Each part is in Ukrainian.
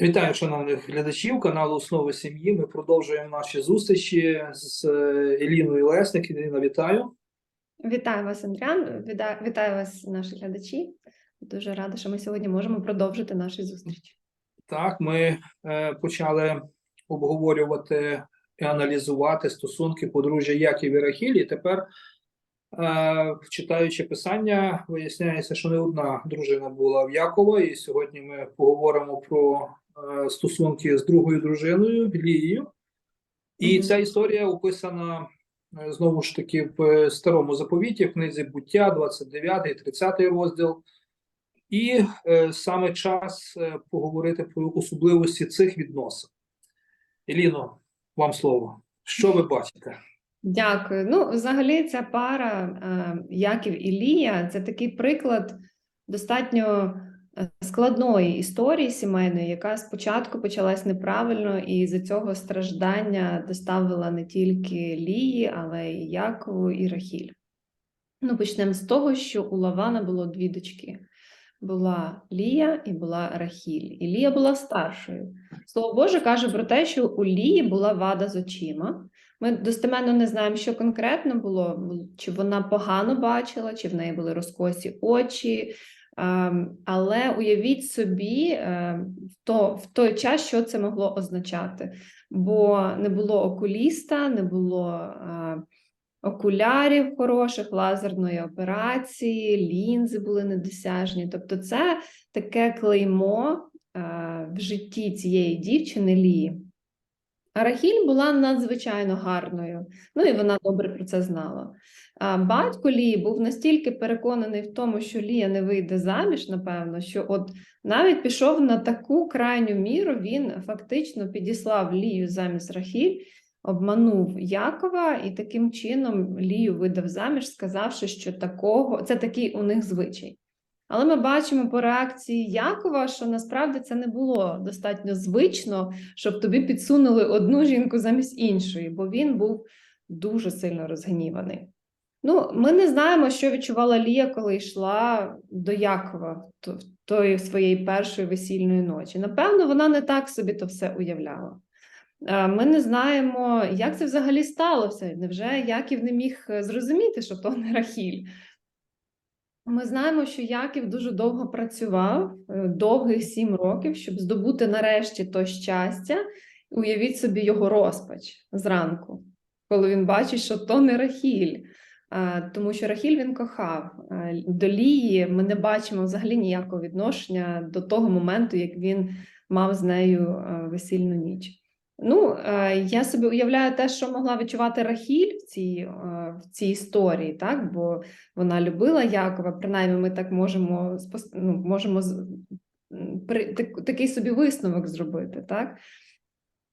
Вітаю, шановних глядачів каналу Основи сім'ї. Ми продовжуємо наші зустрічі з Еліною Лесник. Еліна, вітаю. Вітаю вас, Андріан. Вітаю, вітаю вас, наші глядачі. Дуже рада, що ми сьогодні можемо продовжити наші зустрічі. Так, ми е, почали обговорювати і аналізувати стосунки подружжя Яків і Рахілі. Тепер, е, читаючи писання, виясняється, що не одна дружина була в Якова, і сьогодні ми поговоримо про стосунки з другою дружиною Лією. І Мгм. ця історія описана е, знову ж таки в е, старому заповіті, в книзі буття, 29, 30 розділ. І е, саме час е, поговорити про особливості цих відносин. Еліно, вам слово. Що ви бачите? Дякую. Ну, взагалі, ця пара е, Яків і Лія це такий приклад достатньо е, складної історії сімейної, яка спочатку почалась неправильно, і з цього страждання доставила не тільки Лії, але й Якову і Рахіль. Ну, почнемо з того, що у Лавана було дві дочки. Була Лія і була Рахіль. І Лія була старшою. Слово Боже каже про те, що у Лії була вада з очима. Ми достеменно не знаємо, що конкретно було, чи вона погано бачила, чи в неї були розкосі очі. Ем, Але уявіть собі ем, в, то, в той час, що це могло означати. Бо не було окуліста, не було е, окулярів хороших, лазерної операції, лінзи були недосяжні. Тобто, це таке клеймо е, в житті цієї дівчини Лії. Рахіль була надзвичайно гарною, ну і вона добре про це знала. А батько Лії був настільки переконаний в тому, що Лія не вийде заміж, напевно, що от навіть пішов на таку крайню міру, він фактично підіслав Лію замість Рахіль, обманув Якова і таким чином Лію видав заміж, сказавши, що такого це такий у них звичай. Але ми бачимо по реакції Якова, що насправді це не було достатньо звично, щоб тобі підсунули одну жінку замість іншої, бо він був дуже сильно розгніваний. Ну, ми не знаємо, що відчувала Лія, коли йшла до Якова в то- тої своєї першої весільної ночі. Напевно, вона не так собі то все уявляла. Е, Ми не знаємо, як це взагалі сталося. Невже Яків не міг е, зрозуміти, що то не Рахіль? Ми знаємо, що Яків дуже довго працював, е, довгих сім років, щоб здобути нарешті то щастя. Уявіть собі його розпач зранку, коли він бачить, що то не Рахіль. Тому що Рахіль він кохав. До Лії ми не бачимо взагалі ніякого відношення до того моменту, як він мав з нею е, весільну ніч. Ну, е, я собі уявляю те, що могла відчувати Рахіль в цій, е, в цій історії, так? Бо вона любила Якова, принаймні ми так можемо ну, можемо такий собі висновок зробити, так?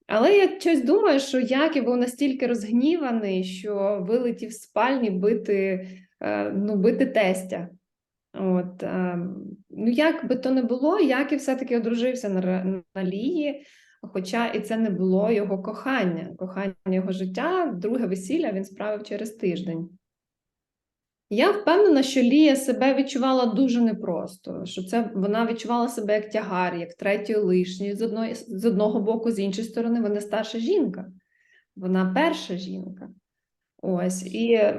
Але я щось думаю, що Яків був настільки розгніваний, що вилетів з спальні бити, е, ну, бити тестя. От, е, ну, як би то не було, Яків все-таки одружився на, на Лії, хоча і це не було його кохання, кохання його життя, друге весілля він справив через тиждень. Я впевнена, що Лія себе відчувала дуже непросто, що це вона відчувала себе як тягар, як третьою лишньою з з одного боку, з іншої сторони, вона старша жінка, вона перша жінка. Ось, і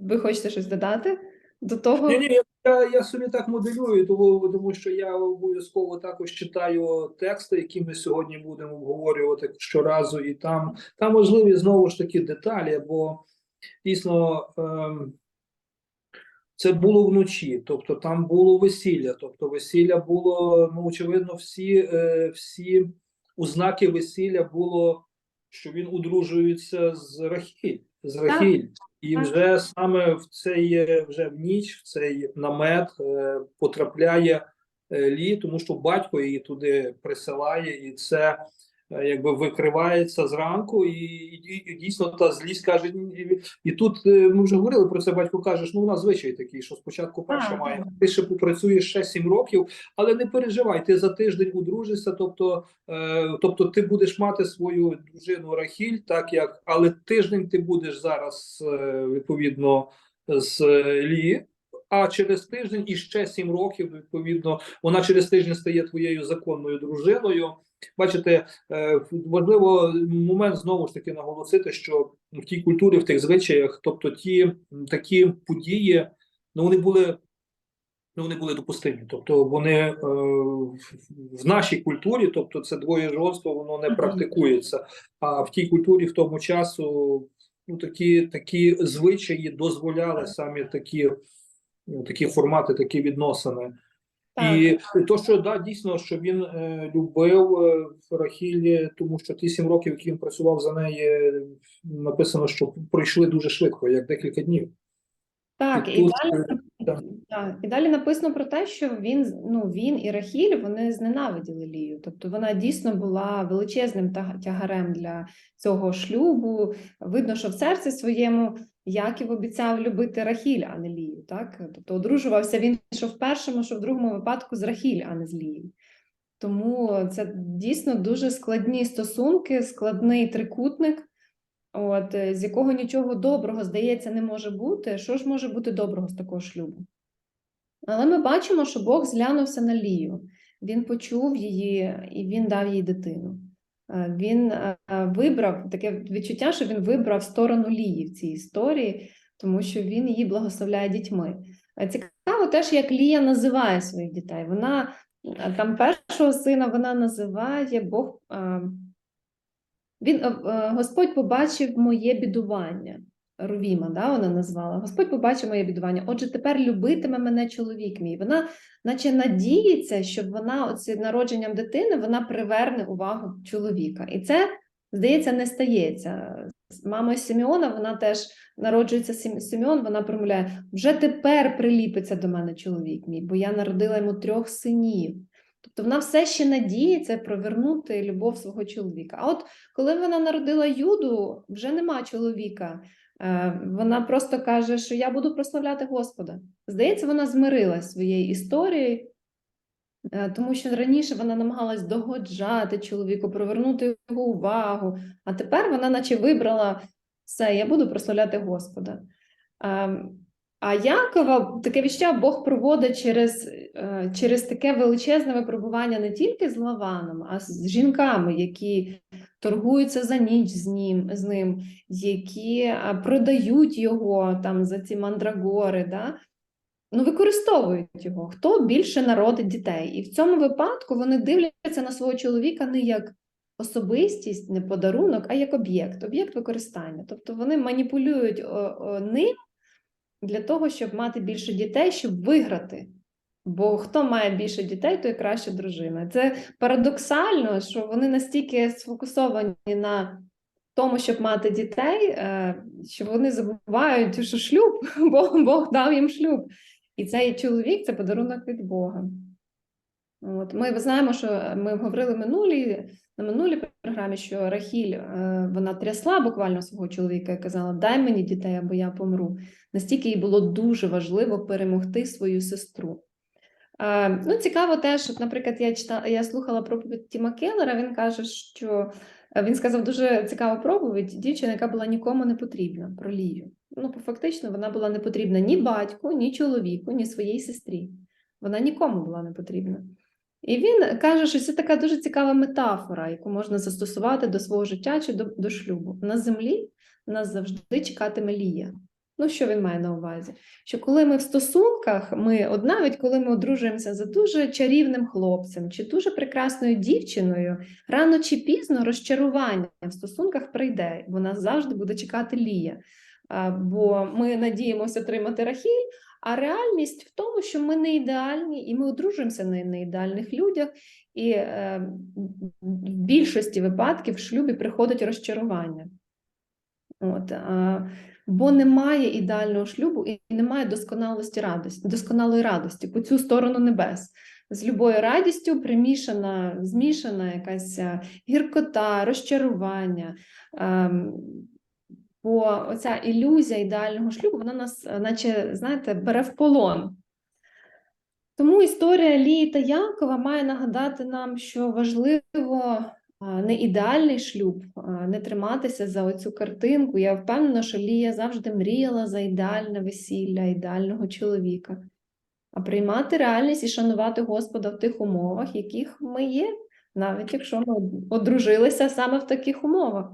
ви хочете щось додати до того? Ні, ні, я, я собі так моделюю, тому, тому що я обов'язково також читаю тексти, які ми сьогодні будемо обговорювати щоразу, і там, там важливі знову ж таки деталі, бо дійсно ем, це було вночі, тобто там було весілля, тобто весілля було, ну, очевидно, всі, е, всі ознаки весілля було, що він одружується з Рахіль, з Рахіль. І вже саме в цей вже в ніч, в цей намет е, потрапляє е, Лі, тому що батько її туди присилає, і це якби викривається зранку, і, і, і дійсно та злість каже. І, і тут е, ми вже говорили про це. Батько каже, що ну у нас звичай такий, що спочатку перша має. Ти ще попрацюєш ще сім років, але не переживай, ти за тиждень одружишся, тобто, е, тобто ти будеш мати свою дружину Рахіль, так як, але тиждень ти будеш зараз е, відповідно з е, Лі, а через тиждень і ще сім років, відповідно, вона через тиждень стає твоєю законною дружиною. Бачите, е, важливо момент знову ж таки наголосити, що в тій культурі, в тих звичаях, тобто ті такі події, ну вони були. Ну, вони були допустимі, тобто вони е, в- нашій культурі, тобто це двоєжонство, воно не практикується. А в тій культурі в тому часу ну такі, такі звичаї дозволяли саме такі, ну, такі формати, такі відносини. І то, що да, дійсно, що він е, любив е, Рахілі, тому що ті сім років, які він працював за неї, написано, що пройшли дуже швидко, як декілька днів. Так, І і тут, далі, е, так. так, і далі написано про те, що він, ну, він і Рахіль вони зненавиділи Лію. Тобто вона дійсно була величезним тягарем для цього шлюбу. Видно, що в серці своєму Яків обіцяв любити Рахіль, а не Лію. Так? Тобто одружувався він що в першому, що в другому випадку з Рахіль, а не з Лією. Тому це дійсно дуже складні стосунки, складний трикутник. От, е, з якого нічого доброго, здається, не може бути. Що ж може бути доброго з такого шлюбу? Але ми бачимо, що Бог зглянувся на Лію. Він почув її і він дав їй дитину. Е, Він е, вибрав таке відчуття, що він вибрав сторону Лії в цій історії, тому що він її благословляє дітьми. Е, Цікаво теж, як Лія називає своїх дітей. Вона там першого сина вона називає Бог. він, Господь побачив моє бідування. Рувіма, да, вона назвала. Господь побачив моє бідування. Отже, тепер любитиме мене чоловік мій. Вона, наче надіється, що вона оці народженням дитини вона приверне увагу чоловіка. І це, здається, не стається. Мамою Симеона вона теж народжується Сім- Симеон, вона промовляє: вже тепер приліпиться до мене чоловік мій, бо я народила йому трьох синів. Тобто вона все ще надіється провернути любов свого чоловіка. А от коли вона народила Юду, вже нема чоловіка. Е, Вона просто каже, що я буду прославляти Господа. Здається, вона змирилась своєю історією, е, тому що раніше вона намагалась догоджати чоловіку, привернути його увагу, а тепер вона, наче вибрала все, я буду прославляти Господа. Ем, А Якова таке віща Бог проводить через, е, через таке величезне випробування не тільки з Лаваном, а з жінками, які торгуються за ніч з ним, з ним які продають його там за ці мандрагори, да? ну, використовують його. Хто більше народить дітей? І в цьому випадку вони дивляться на свого чоловіка не як особистість, не подарунок, а як об'єкт, об'єкт використання. Тобто вони маніпулюють ним для того, щоб мати більше дітей, щоб виграти. Бо хто має більше дітей, той краща дружина. Це парадоксально, що вони настільки сфокусовані на тому, щоб мати дітей, е, що вони забувають, що шлюб, Бог, Бог дав їм шлюб. І цей чоловік це подарунок від Бога. От ми знаємо, що ми говорили минулі на минулій програмі, що Рахіль е, вона трясла буквально свого чоловіка і казала: Дай мені дітей, або я помру. Настільки їй було дуже важливо перемогти свою сестру. Е, ну, цікаво теж, от, наприклад, я читала, я слухала проповідь Тіма Келлера, він каже, що е, він сказав дуже цікаву проповідь дівчина, яка була нікому не потрібна про Лію. Ну, фактично, вона була не потрібна ні батьку, ні чоловіку, ні своїй сестрі. Вона нікому була не потрібна. І він каже, що це така дуже цікава метафора, яку можна застосувати до свого життя чи до, до шлюбу. На землі нас завжди чекатиме Лія. Ну, що він має на увазі? Що коли ми в стосунках, ми от навіть коли ми одружуємося за дуже чарівним хлопцем чи дуже прекрасною дівчиною, рано чи пізно розчарування в стосунках прийде, бо нас завжди буде чекати Лія. Бо ми надіємося отримати Рахіль, а реальність в тому, що ми не ідеальні, і ми одружуємося на неідеальних людях, і е, в більшості випадків в шлюбі приходить розчарування. От, бо немає ідеального шлюбу і немає досконалості радості, досконалої радості по цю сторону небес. З любою радістю примішана, змішана якась е, гіркота, розчарування. Ем, Бо оця ілюзія ідеального шлюбу, вона нас, е, наче, знаєте, бере в полон. Тому історія Лії та Якова має нагадати нам, що важливо не ідеальний шлюб, не триматися за оцю картинку. Я впевнена, що Лія завжди мріяла за ідеальне весілля, ідеального чоловіка, а приймати реальність і шанувати Господа в тих умовах, яких ми є, навіть якщо ми одружилися саме в таких умовах.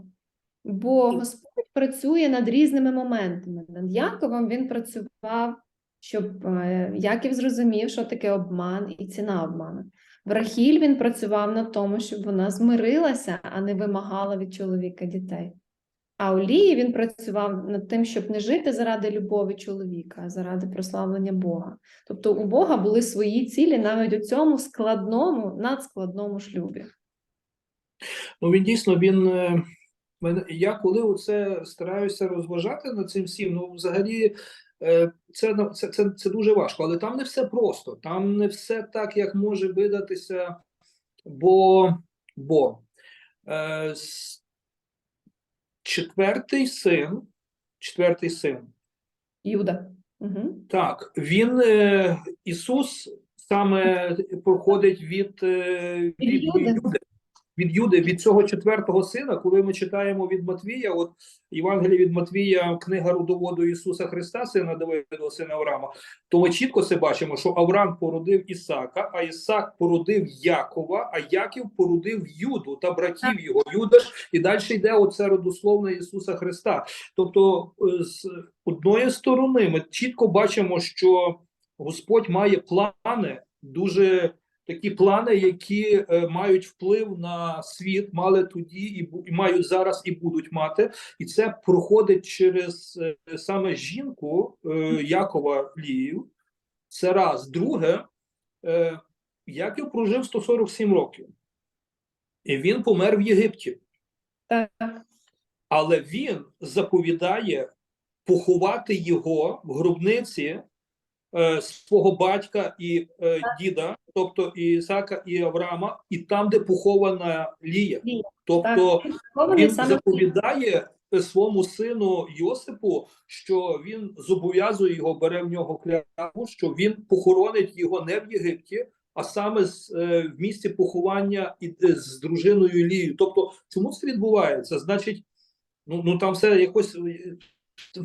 Бо Господь працює над різними моментами. Над Яковом він працював, щоб е, Яків зрозумів, що таке обман і ціна обману. В Рахіль він працював над тому, щоб вона змирилася, а не вимагала від чоловіка дітей. А у Лії він працював над тим, щоб не жити заради любові чоловіка, а заради прославлення Бога. Тобто у Бога були свої цілі навіть у цьому складному, надскладному шлюбі. Ну він дійсно він. е, Я коли оце стараюся розважати над цим всім, ну взагалі це, на- це, це, це дуже важко, але там не все просто, там не все так, як може видатися, бо, бо е, четвертий син, четвертий син, Юда. Угу. так, він е, Ісус саме проходить від, е, Від від Юди. Від Юди, від цього четвертого сина, коли ми читаємо від Матвія, от Євангелія від Матвія, книга родоводу Ісуса Христа, сина Давида, сина Авраама, то ми чітко це бачимо, що Авраам породив Ісака, а Ісак породив Якова, а Яків породив Юду та братів його. Юда ж і далі йде оце родословне Ісуса Христа. Тобто, е, з одної сторони, ми чітко бачимо, що Господь має плани дуже такі плани, які е, мають вплив на світ, мали тоді і, і мають зараз, і будуть мати, і це проходить через е, саме жінку е, Якова Лію. Це раз. Друге, е, Яків прожив 147 років, і він помер в Єгипті. Так. Але він заповідає поховати його в гробниці е, свого батька і е, діда, тобто і Ісака і Авраама, і там, де похована Лія. Лія, Тобто Так, він заповідає своєму сину Йосипу, що він зобов'язує його, бере в нього клятву, що він похоронить його не в Єгипті, а саме з, е, в місці поховання і, е, з дружиною Лією. Тобто, чому це відбувається? Значить, ну, ну там все якось.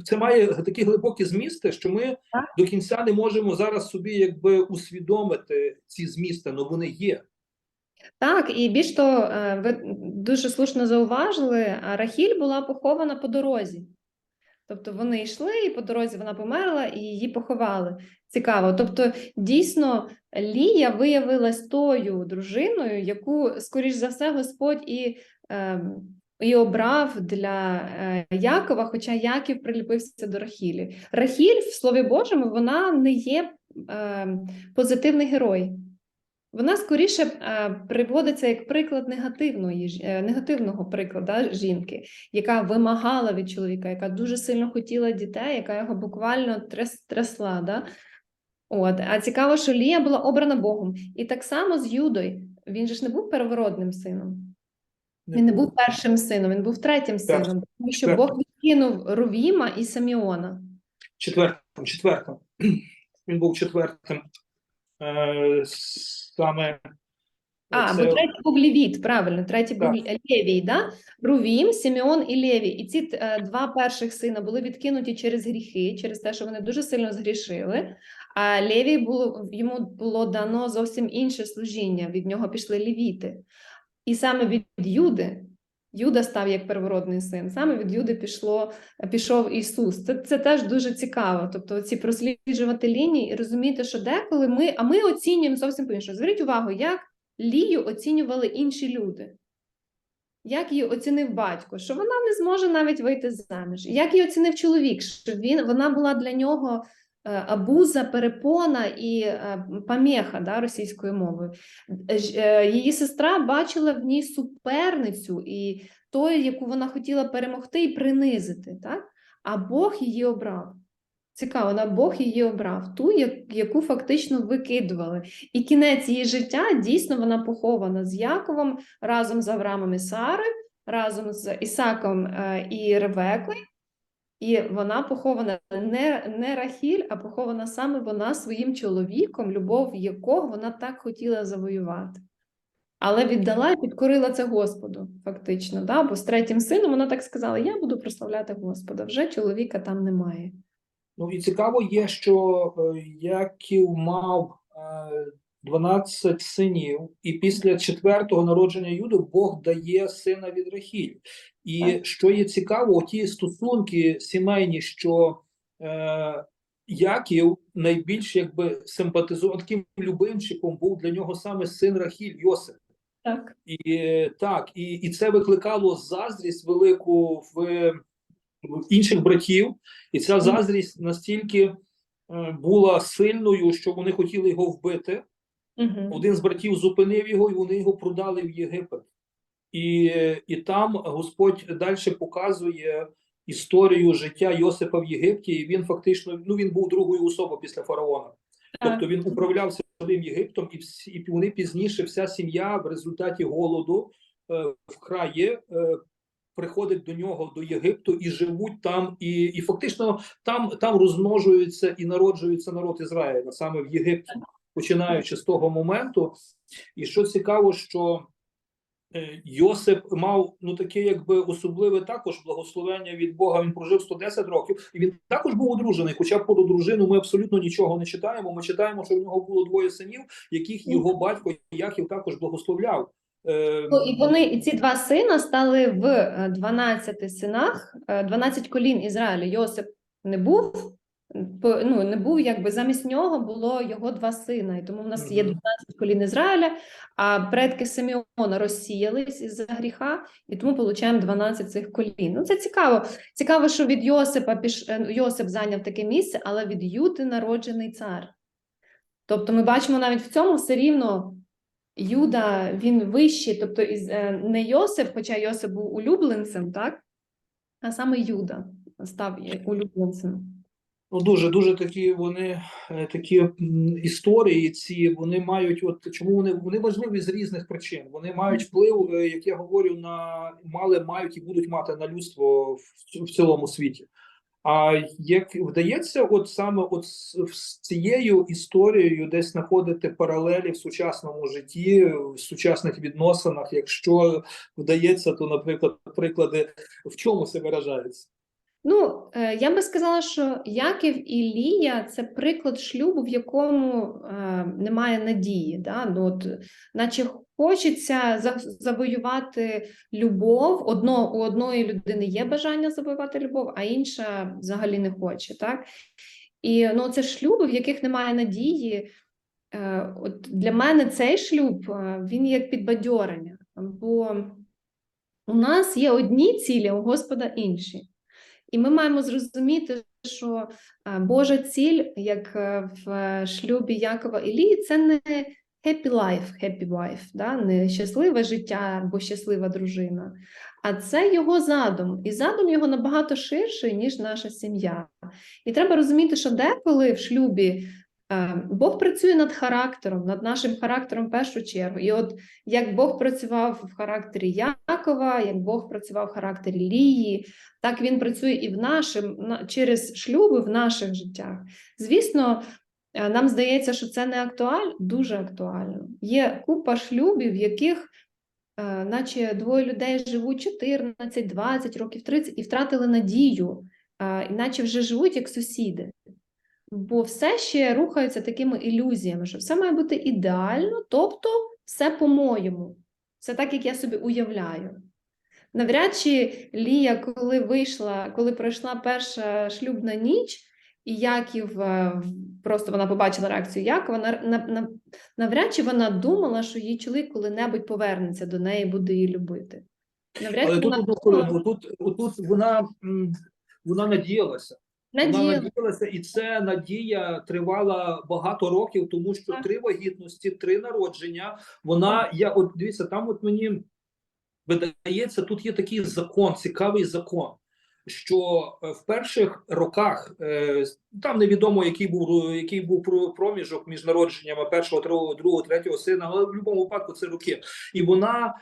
Це має такі глибокі змісти, що ми Так. до кінця не можемо зараз собі якби усвідомити ці змісти, але вони є. Так, і більш того, е, ви дуже слушно зауважили, Рахіль була похована по дорозі. Тобто вони йшли, і по дорозі вона померла, і її поховали. Цікаво. Тобто, дійсно, Лія виявилась тою дружиною, яку, скоріш за все, Господь і, е, і обрав для е, Якова, хоча Яків приліпився до Рахілі. Рахіль в Слові Божому вона не є е, позитивний герой. Вона скоріше е, приводиться як приклад негативної негативного прикладу жінки, яка вимагала від чоловіка, яка дуже сильно хотіла дітей, яка його буквально тряс, трясла. Да? От. А цікаво, що Лія була обрана Богом. І так само з Юдою. Він же ж не був первородним сином. Він не був першим сином, він був третім сином, тому що Четвертим. Бог відкинув Рувіма і Саміона. четвертим, четвертим. Він був четвертим. Е, саме А, це- бо третій був Левіт, правильно, третій був Левій, да? Рувім, Симеон і Леві. І ці е, два перших сина були відкинуті через гріхи, через те, що вони дуже сильно згрішили. А Левій було йому було дано зовсім інше служіння. Від нього пішли левіти. І саме від Юди. Юда став як первородний син. Саме від Юди пішло, пішов Ісус. Це, це теж дуже цікаво. Тобто, ці просліджувати лінії і розуміти, що деколи ми, а ми оцінюємо зовсім по-іншому. Зверніть увагу, як Лію оцінювали інші люди. Як її оцінив батько, що вона не зможе навіть вийти заміж. Як її оцінив чоловік, що він, вона була для нього абуза, перепона і е, пам'єха да, російською мовою. Е, е, Її сестра бачила в ній суперницю і тою, яку вона хотіла перемогти і принизити. Так? А Бог її обрав. Цікаво, на Бог її обрав, ту, яку фактично викидували. І кінець її життя дійсно вона похована з Яковом разом з Авраамом і Сарою, разом з Ісаком е, і Ревекою. І вона похована не, не Рахіль, а похована саме вона своїм чоловіком, любов якого вона так хотіла завоювати. але віддала і підкорила це Господу, фактично. Да? Бо з третім сином вона так сказала: Я буду прославляти Господа. Вже чоловіка там немає. Ну і цікаво є, що е, Яків мав е, 12 синів, і після четвертого народження Юди Бог дає сина від Рахіль. І що є цікаво, ті стосунки сімейні, що е, Яків найбільш якби симпатизував таким любимчиком був для нього саме син Рахіль Йосип. Так. І так, і, і це викликало заздрість велику в, в інших братів, і ця заздрість настільки е, була сильною, що вони хотіли його вбити. Угу. Один з братів зупинив його, і вони його продали в Єгипет. І, і там Господь далі показує історію життя Йосипа в Єгипті. І він фактично ну він був другою особою після фараона. Тобто він управляв цілим Єгиптом, і всі і вони пізніше вся сім'я в результаті голоду е, в краї е, приходить до нього до Єгипту і живуть там, і, і фактично там, там розмножується і народжується народ Ізраїля саме в Єгипті, починаючи з того моменту. І що цікаво, що Йосип мав ну таке, якби особливе також благословення від Бога. Він прожив 110 років, і він також був одружений. Хоча про дружину ми абсолютно нічого не читаємо. Ми читаємо, що в нього було двоє синів, яких його батько Яків також благословляв. Е, Ну, і вони, і ці два сина стали в е, 12 синах, е, 12 колін Ізраїля. Йосип не був, ну, не був, якби замість нього було його два сина. І тому в нас є 12 колін Ізраїля, а предки Симеона розсіялись із-за гріха, і тому получаємо 12 цих колін. Ну, це цікаво. Цікаво, що від Йосипа піш... е, Йосип зайняв таке місце, але від Юти народжений цар. Тобто ми бачимо навіть в цьому все рівно Юда він вищий, тобто із е, не Йосип, хоча Йосип був улюбленцем, так? А саме Юда став улюбленцем. Ну, дуже дуже такі вони е, такі історії. Ці вони мають, от чому вони вони важливі з різних причин. Вони мають вплив, е, як я говорю, на мали, мають і будуть мати на людство в, в цілому світі. А як вдається, от саме от з з цією історією десь знаходити паралелі в сучасному житті, в сучасних відносинах, якщо вдається, то, наприклад, приклади в чому це виражається? Ну, е, я би сказала, що Яків і Лія це приклад шлюбу, в якому е, немає надії. Да? Ну, от, наче хочеться завоювати любов. Одно, у одної людини є бажання завоювати любов, а інша взагалі не хоче. Так? І ну, це шлюби, в яких немає надії. Е, От для мене цей шлюб він як підбадьорення, бо у нас є одні цілі, у Господа інші. І ми маємо зрозуміти, що е, Божа ціль, як е, в е, шлюбі Якова і Лії, це не happy life, happy wife, да? не щасливе життя або щаслива дружина, а це його задум. І задум його набагато ширший, ніж наша сім'я. І треба розуміти, що деколи в шлюбі Бог працює над характером, над нашим характером в першу чергу. І от як Бог працював в характері Якова, як Бог працював в характері Лії, так він працює і в нашим через шлюби в наших життях. Звісно, е, нам здається, що це не актуально, дуже актуально. Є купа шлюбів, в яких, е, наче двоє людей живуть 14, 20 років, 30 і втратили надію, е, іначе вже живуть як сусіди. Бо все ще рухаються такими ілюзіями, що все має бути ідеально, тобто все по-моєму, все так, як я собі уявляю. Навряд чи Лія, коли вийшла, коли пройшла перша шлюбна ніч, і Яків е, просто вона побачила реакцію Якова, на, на, на, навряд чи вона думала, що її чоловік коли-небудь повернеться до неї, буде її любити. Навряд Але чи тут вона одну думала, тут, тут вона, вона надіялася. Вона надіяла. надіялася, і це надія тривала багато років, тому що Так. три вагітності, три народження. Вона я от дивіться, там от мені видається, тут є такий закон, цікавий закон. Що е, в перших роках е, там невідомо, який був який був про- проміжок між народженнями першого, другого, другого, третього сина, але в будь-якому випадку це роки. І вона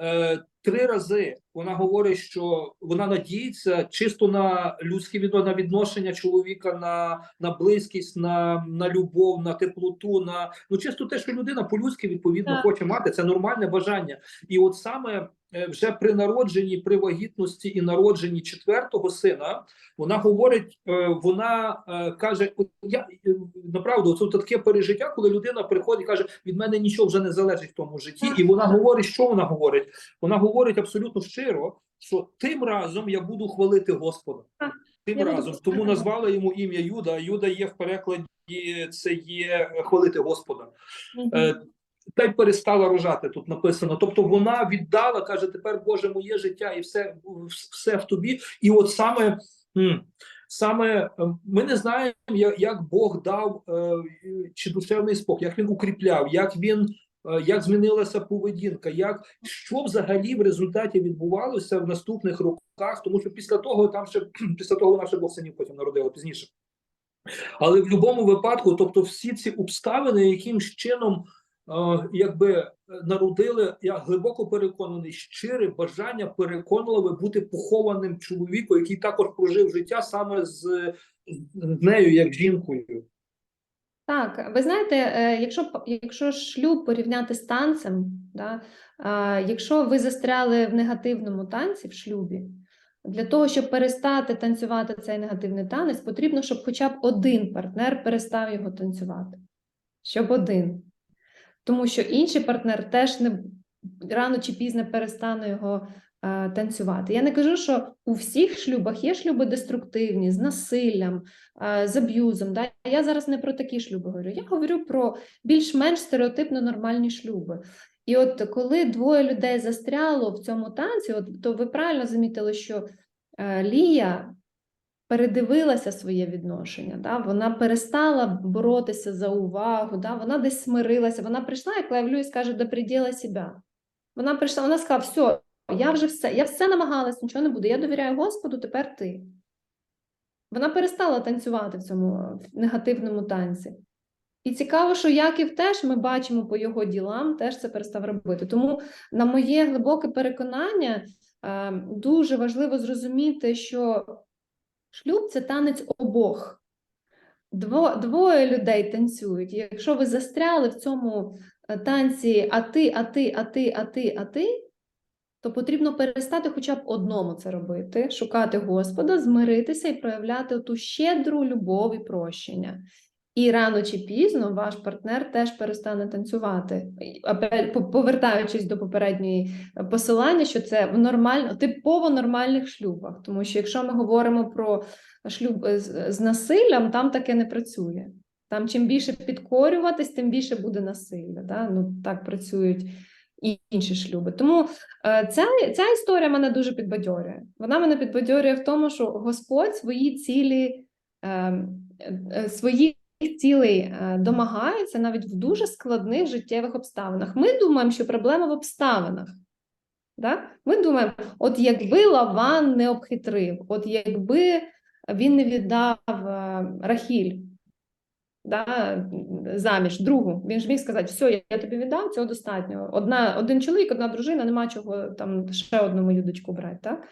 е, три рази вона говорить, що вона надіється чисто на людське відно- на відношення чоловіка, на, на близькість, на, на любов, на теплоту, на ну чисто те, що людина по-людськи відповідно Так. хоче мати, це нормальне бажання. І от саме вже при народженні, при вагітності і народженні четвертого сина, вона говорить, е, вона е, каже: я е, направду це таке пережиття, коли людина приходить і каже: від мене нічого вже не залежить в тому житті, і вона говорить, що вона говорить? Вона говорить абсолютно щиро, що тим разом я буду хвалити Господа. Тим я буду разом, тому хвалити. назвала йому ім'я Юда. Юда є в перекладі, це є е, хвалити Господа. Е, та й перестала рожати тут написано. Тобто вона віддала, каже: тепер Боже, моє життя і все, все в тобі. І от саме, саме е, ми не знаємо, як, Бог дав е, чи душевний спокій, як він укріпляв, як він. е, Як змінилася поведінка, як що взагалі в результаті відбувалося в наступних роках, тому що після того там ще після того ще двох синів потім народила пізніше. Але в будь-якому випадку, тобто, всі ці обставини, якимсь чином якби е, народили, я глибоко переконаний, щире бажання переконливе бути похованим чоловіком, який також прожив життя саме з, нею, як жінкою. Так, ви знаєте, е, якщо якщо шлюб порівняти з танцем, да, якщо ви застряли в негативному танці в шлюбі, для того, щоб перестати танцювати цей негативний танець, потрібно, щоб хоча б один партнер перестав його танцювати. Щоб один. Тому що інший партнер теж не рано чи пізно перестане його е, танцювати. Я не кажу, що у всіх шлюбах є шлюби деструктивні, з насиллям, е, з аб'юзом. Да? Я зараз не про такі шлюби говорю. Я говорю про більш-менш стереотипно нормальні шлюби. І от коли двоє людей застряло в цьому танці, от, то ви правильно замітили, що е, Лія передивилася своє відношення, да? вона перестала боротися за увагу, да? вона десь смирилася, вона прийшла, як Лев Льюіс каже, до приділа себе. Вона прийшла, вона сказала, все, я вже все, я все намагалась, нічого не буде, я довіряю Господу, тепер ти. Вона перестала танцювати в цьому негативному танці. І цікаво, що Яків теж ми бачимо по його ділам, теж це перестав робити. Тому, на моє глибоке переконання, е, дуже важливо зрозуміти, що шлюб це танець обох. Дво, двоє людей танцюють. Якщо ви застряли в цьому е, танці, а ти, а ти, а ти, а ти, а ти, то потрібно перестати хоча б одному це робити, шукати Господа, змиритися і проявляти ту щедру любов і прощення. І рано чи пізно ваш партнер теж перестане танцювати. Повертаючись до попередньої е, посилання, що це в нормально, типово нормальних шлюбах. Тому що якщо ми говоримо про шлюб е, з, насиллям, там таке не працює. Там чим більше підкорюватись, тим більше буде насилля. Да? Ну, так працюють і інші шлюби. Тому е, ця, ця історія мене дуже підбадьорює. Вона мене підбадьорює в тому, що Господь свої цілі, е, е, своїх цілей домагається навіть в дуже складних життєвих обставинах. Ми думаємо, що проблема в обставинах. Да? Ми думаємо, от якби Лаван не обхитрив, от якби він не віддав е, Рахіль да, заміж другу, він ж міг сказати, все, я тобі віддав, цього достатньо. Одна, один чоловік, одна дружина, нема чого там ще одну мою дочку брати. Так?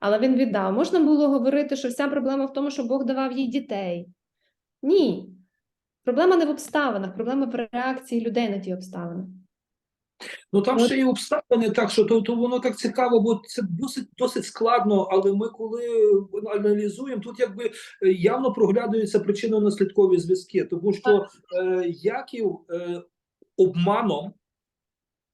Але він віддав. Можна було говорити, що вся проблема в тому, що Бог давав їй дітей. Ні. Проблема не в обставинах, проблема в реакції людей на ті обставини. Ну там От. ще і обставини, так що то, то воно так цікаво, бо це досить досить складно. Але ми коли аналізуємо, тут якби е, явно проглядаються причинно-наслідкові зв'язки, тому що е, Яків е, обманом,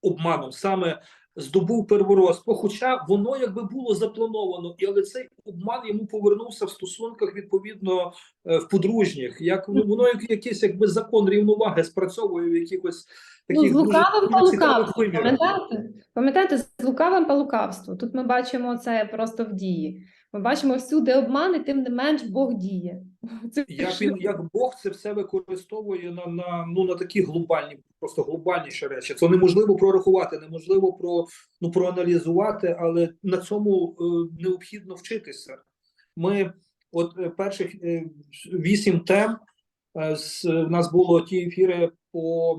обманом саме здобув первородство, хоча воно якби було заплановано, і але цей обман йому повернувся в стосунках відповідно е, в подружніх. Як ну, воно як якийсь якби закон рівноваги спрацьовує в якихось Ну, з лукавим по лукавству, пам'ятаєте? Пам'ятаєте, з лукавим по лукавству. Тут ми бачимо це просто в дії. Ми бачимо всюди обман, і тим не менш Бог діє. Це Як він як Бог це все використовує на, на ну на такі глобальні, просто глобальніші речі. Це неможливо прорахувати, неможливо про ну проаналізувати, але на цьому е, необхідно вчитися. Ми, от е, перших е, вісім тем е, з у нас було ті ефіри по,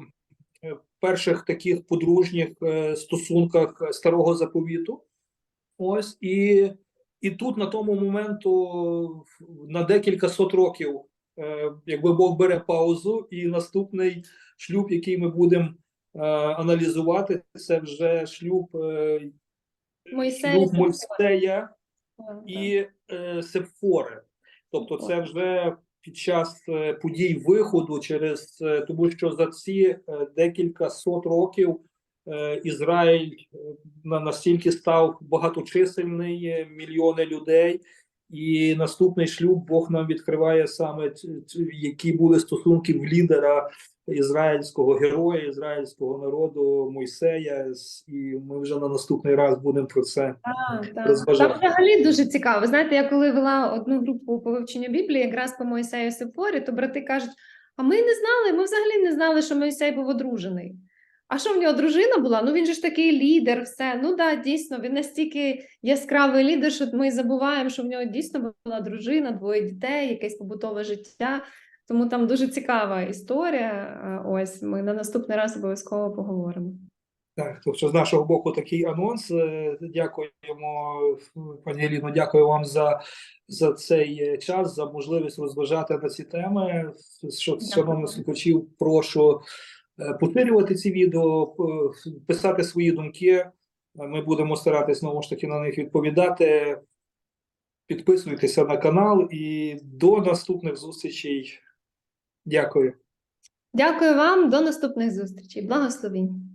е, перших таких подружніх е, стосунках старого заповіту. Ось і, і тут на тому моменту на декілька сот років, е, якби Бог бере паузу, і наступний шлюб, який ми будемо е, аналізувати, це вже шлюб, е, шлюб Мойсея і Сепфори. Тобто, це вже під час подій виходу, через тому що за ці декілька сот років Ізраїль е, на настільки став багаточисельний, е, мільйони людей. І наступний шлюб Бог нам відкриває саме які були стосунки в лідера ізраїльського героя, ізраїльського народу Мойсея. І ми вже на наступний раз будемо про це Так, так. розважати. Там взагалі дуже цікаво. Знаєте, я коли вела одну групу по вивченню Біблії, якраз по Мойсею Сефорі, то брати кажуть: а ми не знали, ми взагалі не знали, що Мойсей був одружений. А що в нього дружина була? Ну він же ж такий лідер, все. Ну да, дійсно, він настільки яскравий лідер, що ми забуваємо, що в нього дійсно була дружина, двоє дітей, якесь побутове життя. Тому там дуже цікава історія. Ось ми на наступний раз обов'язково поговоримо. Так, тобто з нашого боку такий анонс. Е, Дякуємо, пані Еліно, дякую вам за, за цей е, час, за можливість розважати на ці теми. Що, шановних слухачів, прошу поширювати ці відео, писати свої думки. Е, Ми будемо старатися знову ж таки на них відповідати. Підписуйтеся на канал і до наступних зустрічей. Дякую. Дякую вам, до наступних зустрічей. Благословінь.